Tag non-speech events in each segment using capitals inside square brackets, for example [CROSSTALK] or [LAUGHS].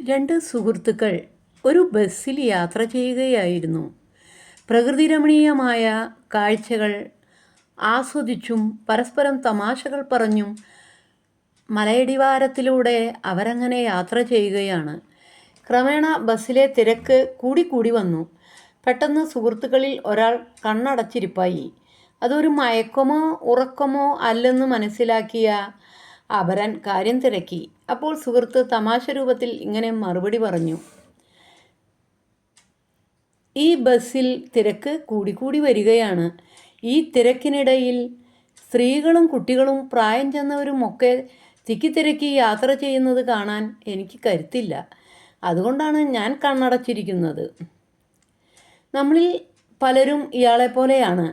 രണ്ട് സുഹൃത്തുക്കൾ ഒരു ബസ്സിൽ യാത്ര ചെയ്യുകയായിരുന്നു. പ്രകൃതിരമണീയമായ കാഴ്ചകൾ ആസ്വദിച്ചും പരസ്പരം തമാശകൾ പറഞ്ഞും മലയടിവാരത്തിലൂടെ അവരങ്ങനെ യാത്ര ചെയ്യുകയാണ്. ക്രമേണ ബസ്സിലെ തിരക്ക് കൂടിക്കൂടി വന്നു. പെട്ടെന്ന് സുഹൃത്തുക്കളിൽ ഒരാൾ കണ്ണടച്ചിരിപ്പായി. അതൊരു മയക്കമോ ഉറക്കമോ അല്ലെന്ന് മനസ്സിലാക്കിയ അപരൻ കാര്യം തിരക്കി. അപ്പോൾ സുഹൃത്ത് തമാശ രൂപത്തിൽ ഇങ്ങനെ മറുപടി പറഞ്ഞു. ഈ ബസ്സിൽ തിരക്ക് കൂടിക്കൂടി വരികയാണ്. ഈ തിരക്കിനിടയിൽ സ്ത്രീകളും കുട്ടികളും പ്രായം ചെന്നവരുമൊക്കെ തിക്കിത്തിരക്കി യാത്ര ചെയ്യുന്നത് കാണാൻ എനിക്ക് കരുത്തില്ല. അതുകൊണ്ടാണ് ഞാൻ കണ്ണടച്ചിരിക്കുന്നത്. നമ്മളിൽ പലരും ഇയാളെപ്പോലെയാണ്.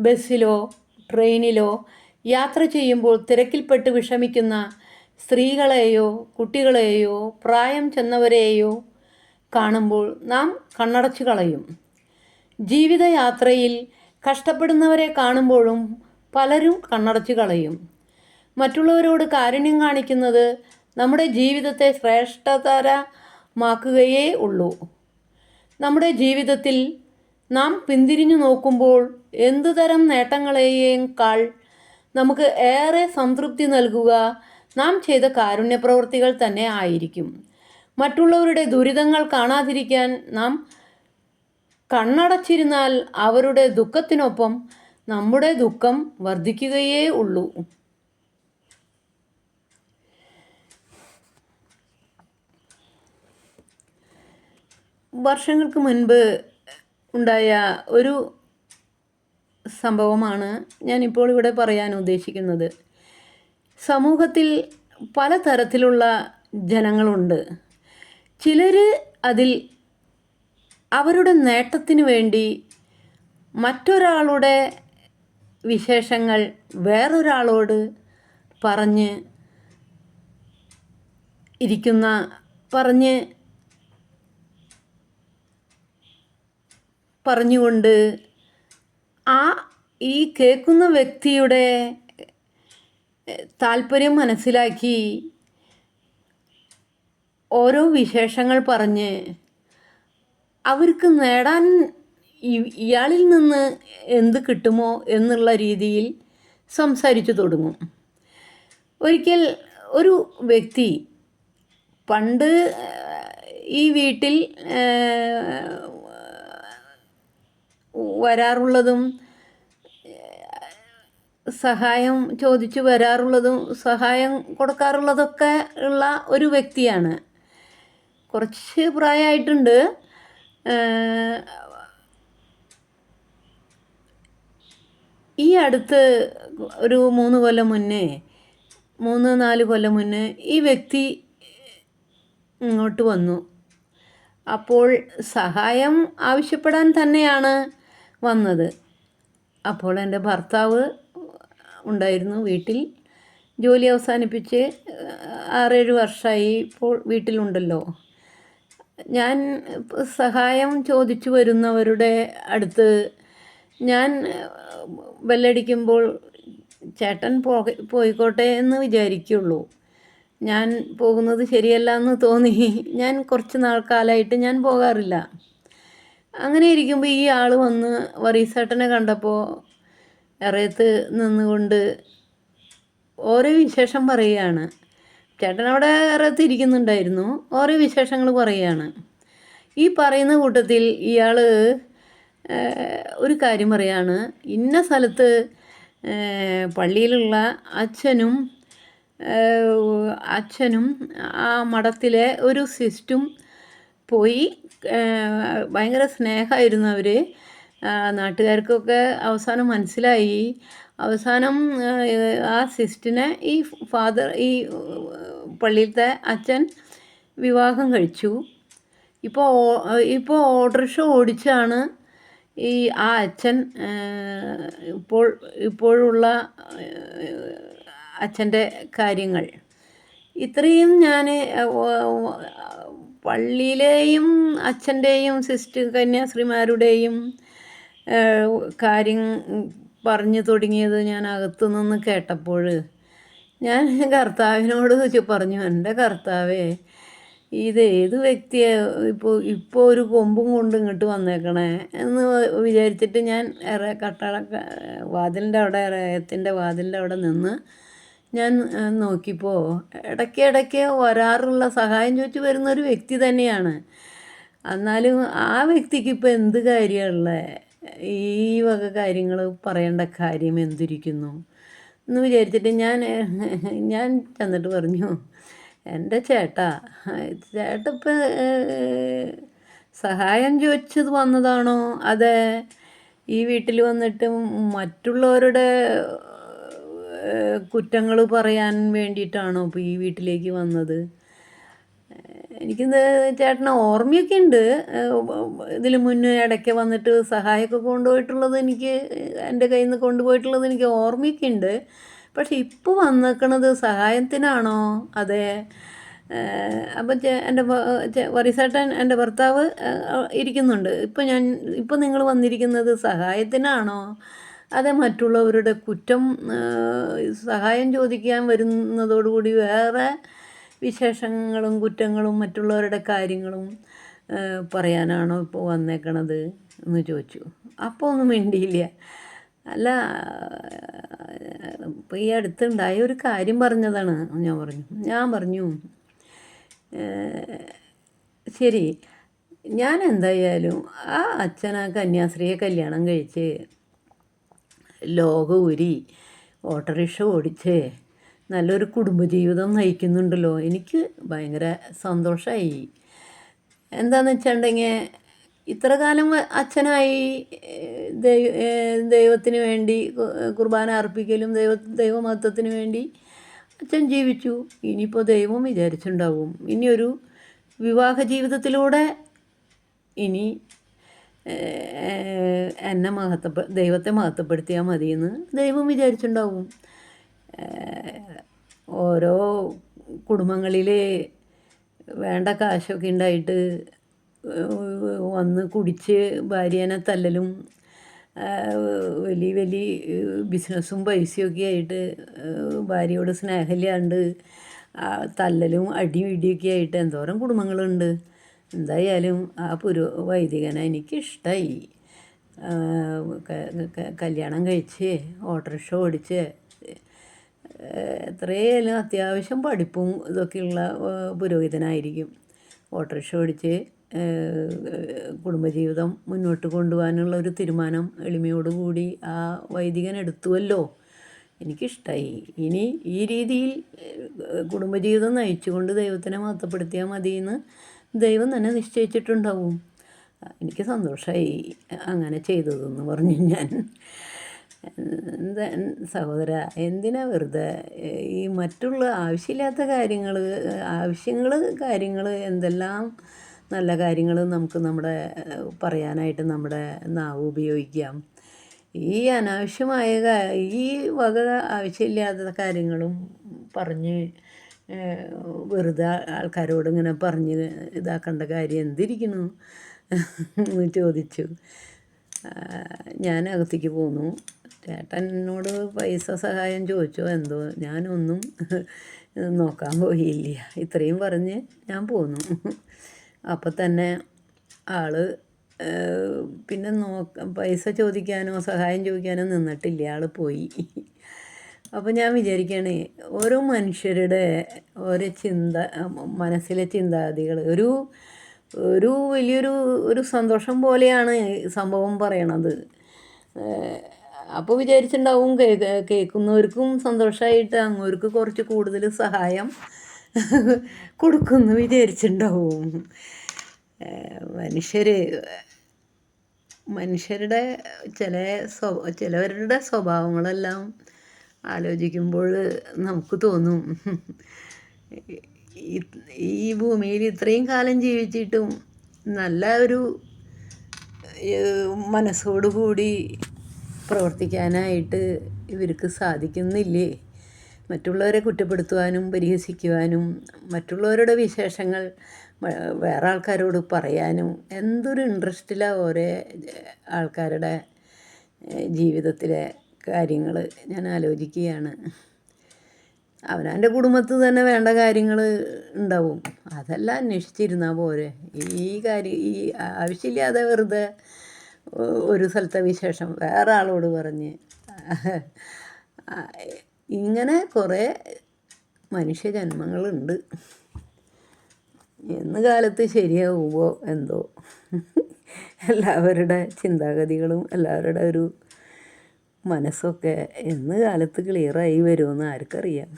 ബസ്സിലോ ട്രെയിനിലോ യാത്ര ചെയ്യുമ്പോൾ തിരക്കിൽപ്പെട്ട് വിഷമിക്കുന്ന സ്ത്രീകളെയോ കുട്ടികളെയോ പ്രായം ചെന്നവരെയോ കാണുമ്പോൾ നാം കണ്ണടച്ചു കളയും. ജീവിതയാത്രയിൽ കഷ്ടപ്പെടുന്നവരെ കാണുമ്പോഴും പലരും കണ്ണടച്ചു കളയും. മറ്റുള്ളവരോട് കാരുണ്യം കാണിക്കുന്നത് നമ്മുടെ ജീവിതത്തെ ശ്രേഷ്ഠതരമാക്കുകയേ ഉള്ളൂ. നമ്മുടെ ജീവിതത്തിൽ നാം പിന്തിരിഞ്ഞു നോക്കുമ്പോൾ എന്തുതരം നേട്ടങ്ങളെയേക്കാൾ നമുക്ക് ഏറെ സംതൃപ്തി നൽകുക. നാം ചെയ്ത കാരുണ്യ പ്രവൃത്തികൾ തന്നെ ആയിരിക്കും. മറ്റുള്ളവരുടെ ദുരിതങ്ങൾ കാണാതിരിക്കാൻ നാം കണ്ണടച്ചിരുന്നാൽ അവരുടെ ദുഃഖത്തിനൊപ്പം നമ്മുടെ ദുഃഖം വർദ്ധിക്കുകയേ ഉള്ളൂ. വർഷങ്ങൾക്ക് മുൻപ് ഉണ്ടായ ഒരു സംഭവമാണ് ഞാനിപ്പോൾ ഇവിടെ പറയാൻ ഉദ്ദേശിക്കുന്നത്. സമൂഹത്തിൽ പലതരത്തിലുള്ള ജനങ്ങളുണ്ട്. ചിലർ അതിൽ അവരുടെ നേട്ടത്തിന് വേണ്ടി മറ്റൊരാളുടെ വിശേഷങ്ങൾ വേറൊരാളോട് പറഞ്ഞ് ഇരിക്കുന്ന പറഞ്ഞ് പറഞ്ഞുകൊണ്ട് ആ ഈ കേൾക്കുന്ന വ്യക്തിയുടെ താല്പര്യം മനസ്സിലാക്കി ഓരോ വിശേഷങ്ങൾ പറഞ്ഞ് അവർക്ക് നേടാൻ ഇയാളിൽ നിന്ന് എന്ത് കിട്ടുമോ എന്നുള്ള രീതിയിൽ സംസാരിച്ചു തുടങ്ങും. ഒരിക്കൽ ഒരു വ്യക്തി പണ്ട് ഈ വീട്ടിൽ വരാറുള്ളതും സഹായം ചോദിച്ചു വരാറുള്ളതും സഹായം കൊടുക്കാറുള്ളതൊക്കെ ഉള്ള ഒരു വ്യക്തിയാണ്. കുറച്ച് പ്രായമായിട്ടുണ്ട്. ഈ അടുത്ത് ഒരു മൂന്ന് കൊല്ലം മുന്നേ മൂന്ന് നാല് കൊല്ലം മുന്നേ ഈ വ്യക്തി ഇങ്ങോട്ട് വന്നു. അപ്പോൾ സഹായം ആവശ്യപ്പെടാൻ തന്നെയാണ് വന്നത്. അപ്പോൾ എന്റെ ഭർത്താവ് ഉണ്ടായിരുന്നു വീട്ടിൽ. ജോലി അവസാനിപ്പിച്ച് ആറേഴ് വർഷമായി ഇപ്പോൾ വീട്ടിലുണ്ടല്ലോ. ഞാൻ സഹായം ചോദിച്ചു വരുന്നവരുടെ അടുത്ത് ഞാൻ ബെല്ലടിക്കുമ്പോൾ ചേട്ടൻ പോ പോയിക്കോട്ടെ എന്ന് വിചാരിക്കുള്ളൂ. ഞാൻ പോകുന്നത് ശരിയല്ല എന്ന് തോന്നി. ഞാൻ കുറച്ച് നാൾ ഞാൻ പോകാറില്ല. അങ്ങനെ ഇരിക്കുമ്പോൾ ഈ ആൾ വന്ന് വറീസേട്ടനെ കണ്ടപ്പോൾ ഇറയത്ത് നിന്നുകൊണ്ട് ഓരോ വിശേഷം പറയുകയാണ് ചേട്ടൻ അവിടെ ഇറയത്ത് ഇരിക്കുന്നുണ്ടായിരുന്നു. ഓരോ വിശേഷങ്ങൾ പറയുകയാണ് ഈ പറയുന്ന കൂട്ടത്തിൽ ഇയാൾ ഒരു കാര്യം പറയാണ്. ഇന്ന സ്ഥലത്ത് പള്ളിയിലുള്ള അച്ഛനും അച്ഛനും ആ മഠത്തിലെ ഒരു സിസ്റ്റും പോയി ഭയങ്കര സ്നേഹമായിരുന്നു അവർ നാട്ടുകാർക്കൊക്കെ അവസാനം മനസ്സിലായി. അവസാനം ആ സിസ്റ്റിനെ ഈ ഫാദർ ഈ പള്ളിയിലത്തെ അച്ഛൻ വിവാഹം കഴിച്ചു. ഇപ്പോൾ ഇപ്പോൾ ഓട്ടോറിക്ഷ ഓടിച്ചാണ് ഈ ആ അച്ഛൻ ഇപ്പോൾ ഇപ്പോഴുള്ള അച്ഛന്റെ കാര്യങ്ങൾ. ഇത്രയും ഞാൻ പള്ളിയിലെയും അച്ഛന്റെയും സിസ്റ്റർ കന്യാസ്ത്രീമാരുടെയും ഏഹ്, കാര്യം പറഞ്ഞു തുടങ്ങിയത് ഞാൻ അകത്തു നിന്ന് കേട്ടപ്പോൾ ഞാൻ കർത്താവിനോട് പറഞ്ഞു എന്റെ കർത്താവേ ഇത് ഏത് വ്യക്തിയെ ഇപ്പോൾ ഇപ്പോൾ ഒരു കൊമ്പും കൊണ്ട് ഇങ്ങോട്ട് വന്നേക്കണേ? എന്ന് വിചാരിച്ചിട്ട് ഞാൻ ഇറ കട്ടള വാതിലിന്റെ അവിടെ ഇറയത്തിന്റെ വാതിലിന്റെ അവിടെ നിന്ന് ഞാൻ നോക്കിയപ്പോൾ ഇടയ്ക്ക് വരാറുള്ള സഹായം ചോദിച്ചു വരുന്ന ഒരു വ്യക്തി തന്നെയാണ്. എന്നാലും ആ വ്യക്തിക്ക് ഇപ്പോൾ എന്ത് കാര്യമുള്ളത് ഈ വക കാര്യങ്ങൾ പറയേണ്ട കാര്യം എന്തിരിക്കുന്നു? എന്ന് വിചാരിച്ചിട്ട് ഞാൻ ഞാൻ ചെന്നിട്ട് പറഞ്ഞു എന്റെ ചേട്ടാ ചേട്ട ഇപ്പം സഹായം ചോദിച്ചത് വന്നതാണോ? അതെ ഈ വീട്ടിൽ വന്നിട്ട് മറ്റുള്ളവരുടെ കുറ്റങ്ങൾ പറയാൻ വേണ്ടിയിട്ടാണോ ഇപ്പോൾ ഈ വീട്ടിലേക്ക് വന്നത്? എനിക്ക് ചേട്ടന് ഓർമ്മയൊക്കെ ഉണ്ട്. ഇതിൽ മുന്നേ ഇടയ്ക്ക് വന്നിട്ട് സഹായമൊക്കെ കൊണ്ടുപോയിട്ടുള്ളത് എനിക്ക് എന്റെ കയ്യിൽ നിന്ന് കൊണ്ടുപോയിട്ടുള്ളത് എനിക്ക് ഓർമ്മയൊക്കെ ഉണ്ട്. പക്ഷെ ഇപ്പോൾ വന്നേക്കണത് സഹായത്തിനാണോ? അതെ. അപ്പം എന്റെ വറിസേട്ടൻ എന്റെ ഭർത്താവ് ഇരിക്കുന്നുണ്ട്. ഇപ്പം ഞാൻ ഇപ്പം നിങ്ങൾ വന്നിരിക്കുന്നത് സഹായത്തിനാണോ? അതെ മറ്റുള്ളവരുടെ കുറ്റം സഹായം ചോദിക്കാൻ വരുന്നതോടുകൂടി വേറെ വിശേഷങ്ങളും കുറ്റങ്ങളും മറ്റുള്ളവരുടെ കാര്യങ്ങളും പറയാനാണോ ഇപ്പോൾ വന്നേക്കണത് എന്ന് ചോദിച്ചു. അപ്പോൾ ഒന്നും മിണ്ടിയില്ല. അല്ല ഇപ്പോൾ ഈ അടുത്തുണ്ടായ ഒരു കാര്യം പറഞ്ഞതാണ് ഞാൻ പറഞ്ഞു. ഞാൻ പറഞ്ഞു ശരി ഞാൻ എന്തായാലും ആ അച്ഛൻ ആ കന്യാസ്ത്രീയെ കല്യാണം കഴിച്ച് ലോകം ഊരി ഓട്ടോറിക്ഷ ഓടിച്ച് നല്ലൊരു കുടുംബജീവിതം നയിക്കുന്നുണ്ടല്ലോ. എനിക്ക് ഭയങ്കര സന്തോഷമായി എന്താണെന്ന് വെച്ചിട്ടുണ്ടെങ്കിൽ ഇത്ര കാലം അച്ഛനായി ദൈവ ദൈവത്തിന് വേണ്ടി കുർബാന അർപ്പിക്കലും ദൈവ ദൈവമഹത്വത്തിന് വേണ്ടി അച്ഛൻ ജീവിച്ചു. ഇനിയിപ്പോൾ ദൈവം വിചാരിച്ചിട്ടുണ്ടാവും ഇനിയൊരു വിവാഹ ജീവിതത്തിലൂടെ ഇനി എന്നെ മഹത്വപ്പെ ദൈവത്തെ മഹത്വപ്പെടുത്തിയാൽ മതിയെന്ന് ദൈവം വിചാരിച്ചിട്ടുണ്ടാവും ഓരോ കുടുംബങ്ങളിൽ വേണ്ട കാശൊക്കെ ഉണ്ടായിട്ട് വന്ന് കുടിച്ച് ഭാര്യേനെ തല്ലലും വലിയ വലിയ ബിസിനസ്സും പൈസയൊക്കെ ആയിട്ട് ഭാര്യയോട് സ്നേഹമില്ലാണ്ട് തല്ലലും അടിയും ഇടിയൊക്കെ ആയിട്ട് എന്തോരം കുടുംബങ്ങളുണ്ട്. എന്തായാലും ആ പുരോ വൈദികനെ എനിക്കിഷ്ടമായി കല്യാണം കഴിച്ച് ഓട്ടോറിക്ഷ ഓടിച്ച് എത്രയായാലും അത്യാവശ്യം പഠിപ്പും ഇതൊക്കെയുള്ള പുരോഹിതനായിരിക്കും. ഓട്ടോറിക്ഷ ഓടിച്ച് കുടുംബജീവിതം മുന്നോട്ട് കൊണ്ടുപോകാനുള്ള ഒരു തീരുമാനം എളിമയോടുകൂടി ആ വൈദികൻ എടുത്തുവല്ലോ. എനിക്കിഷ്ടമായി ഇനി ഈ രീതിയിൽ കുടുംബജീവിതം നയിച്ചുകൊണ്ട് ദൈവത്തിനെ മഹത്വപ്പെടുത്തിയാൽ മതിയെന്ന് ദൈവം തന്നെ നിശ്ചയിച്ചിട്ടുണ്ടാവും. എനിക്ക് സന്തോഷമായി അങ്ങനെ ചെയ്തതെന്ന് പറഞ്ഞു ഞാൻ. എന്താ സഹോദര എന്തിനാ വെറുതെ? ഈ മറ്റുള്ള ആവശ്യമില്ലാത്ത കാര്യങ്ങൾ ആവശ്യങ്ങൾ കാര്യങ്ങൾ എന്തെല്ലാം നല്ല കാര്യങ്ങൾ നമുക്ക് നമ്മുടെ പറയാനായിട്ട് നമ്മുടെ നാവ് ഉപയോഗിക്കാം. ഈ അനാവശ്യമായ ഈ വക ആവശ്യമില്ലാത്ത കാര്യങ്ങളും പറഞ്ഞ് വെറുതെ ആൾക്കാരോട് ഇങ്ങനെ പറഞ്ഞ് ഇതാക്കേണ്ട കാര്യം എന്തിരിക്കുന്നു ചോദിച്ചു. ഞാൻ അകത്തേക്ക് പോന്നു. ചേട്ടൻ എന്നോട് പൈസ സഹായം ചോദിച്ചോ എന്തോ. ഞാനൊന്നും നോക്കാൻ പോയില്ല. ഇത്രയും പറഞ്ഞ് ഞാൻ പോന്നു. അപ്പം തന്നെ ആൾ പിന്നെ നോക്ക പൈസ ചോദിക്കാനോ സഹായം ചോദിക്കാനോ നിന്നിട്ടില്ല. ആൾ പോയി. അപ്പോൾ ഞാൻ വിചാരിക്കുകയാണ് ഓരോ മനുഷ്യരുടെ ഓരോ ചിന്ത മനസ്സിലെ ചിന്താഗതികൾ ഒരു ഒരു വലിയൊരു ഒരു സന്തോഷം പോലെയാണ് സംഭവം പറയണത്. അപ്പോൾ വിചാരിച്ചിട്ടുണ്ടാവും കേൾക്കുന്നവർക്കും സന്തോഷമായിട്ട് അങ്ങോർക്ക് കുറച്ച് കൂടുതൽ സഹായം കൊടുക്കുമെന്ന് വിചാരിച്ചിട്ടുണ്ടാവും മനുഷ്യർ മനുഷ്യരുടെ ചില സ്വ ചിലവരുടെ സ്വഭാവങ്ങളെല്ലാം ആലോചിക്കുമ്പോൾ നമുക്ക് തോന്നും ഈ- ഭൂമിയിൽ ഇത്രയും കാലം ജീവിച്ചിട്ടും നല്ല ഒരു മനസ്സോടുകൂടി പ്രവർത്തിക്കാനായിട്ട് ഇവർക്ക് സാധിക്കുന്നില്ലേ? മറ്റുള്ളവരെ കുറ്റപ്പെടുത്തുവാനും പരിഹസിക്കുവാനും മറ്റുള്ളവരുടെ വിശേഷങ്ങൾ വേറെ ആൾക്കാരോട് പറയാനും എന്തൊരു ഇൻട്രസ്റ്റിലാണ് ഓരോ ആൾക്കാരുടെ ജീവിതത്തിലെ കാര്യങ്ങൾ ഞാൻ ആലോചിക്കുകയാണ്. അവനവന്റെ കുടുംബത്തിൽ തന്നെ വേണ്ട കാര്യങ്ങൾ ഉണ്ടാവും. അതെല്ലാം അന്വേഷിച്ചിരുന്നാൽ പോരെ. ഈ കാര്യം ഈ ആവശ്യമില്ലാതെ വെറുതെ ഒരു സ്ഥലത്തെ വിശേഷം വേറെ ആളോട് പറഞ്ഞ് ഇങ്ങനെ കുറേ മനുഷ്യജന്മങ്ങളുണ്ട് എന്ന് കാലത്ത് ശരിയാവുമോ എന്തോ? എല്ലാവരുടെ ചിന്താഗതികളും എല്ലാവരുടെ ഒരു മനസ്സൊക്കെ എന്ന് കാലത്ത് ക്ലിയറായി വരുമെന്ന് ആർക്കറിയാം.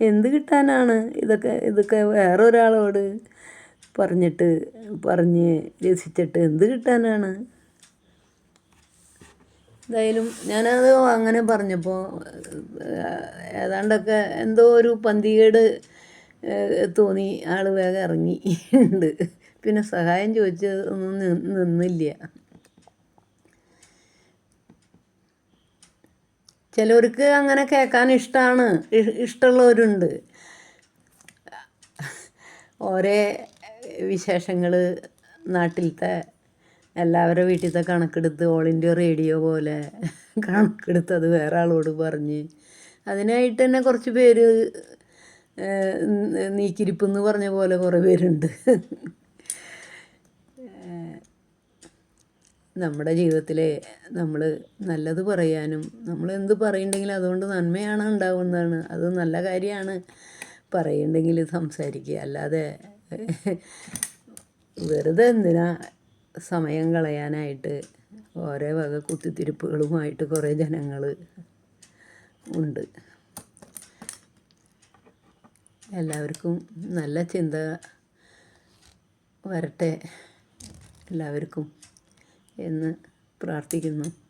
എന്ത് കിട്ടാനാണ്? ഇതൊക്കെ ഇതൊക്കെ വേറൊരാളോട് പറഞ്ഞിട്ട് പറഞ്ഞ് രസിച്ചിട്ട് എന്ത് കിട്ടാനാണ്? എന്തായാലും ഞാനത് അങ്ങനെ പറഞ്ഞപ്പോൾ ഏതാണ്ടൊക്കെ എന്തോ ഒരു പന്തികേട് തോന്നി. ആൾ വേഗം ഇറങ്ങി. [LAUGHS] ഉണ്ട്. പിന്നെ സഹായം ചോദിച്ചതൊന്നും നിന്നില്ല. ചിലവർക്ക് അങ്ങനെ കേൾക്കാൻ ഇഷ്ടമാണ് ഇഷ്ടമുള്ളവരുണ്ട്. ഓരോ വിശേഷങ്ങൾ നാട്ടിലത്തെ എല്ലാവരുടെ വീട്ടിലത്തെ കണക്കെടുത്ത് ഓൾ ഇന്ത്യ റേഡിയോ പോലെ കണക്കെടുത്ത് അത് വേറെ ആളോട് പറഞ്ഞ് അതിനായിട്ട് തന്നെ കുറച്ച് പേര് നീക്കിരിപ്പെന്ന് നീക്കിരിപ്പ് പറഞ്ഞ പോലെ കുറേ പേരുണ്ട്. നമ്മുടെ ജീവിതത്തിൽ നമ്മൾ നല്ലത് പറയാനും നമ്മൾ എന്ത് പറയുന്നുണ്ടെങ്കിലും അതുകൊണ്ട് നന്മയാണ് ഉണ്ടാവുന്നതാണ്. അത് നല്ല കാര്യമാണ് പറയുന്നുണ്ടെങ്കിൽ സംസാരിക്കുക. അല്ലാതെ വെറുതെ എന്തിനാ സമയം കളയാനായിട്ട് ഓരോ വക കുത്തിത്തിരിപ്പുകളുമായിട്ട് കുറേ ജനങ്ങൾ ഉണ്ട്. എല്ലാവർക്കും നല്ല ചിന്ത വരട്ടെ. എല്ലാവർക്കും എന്ന് പ്രാർത്ഥിക്കുന്നു.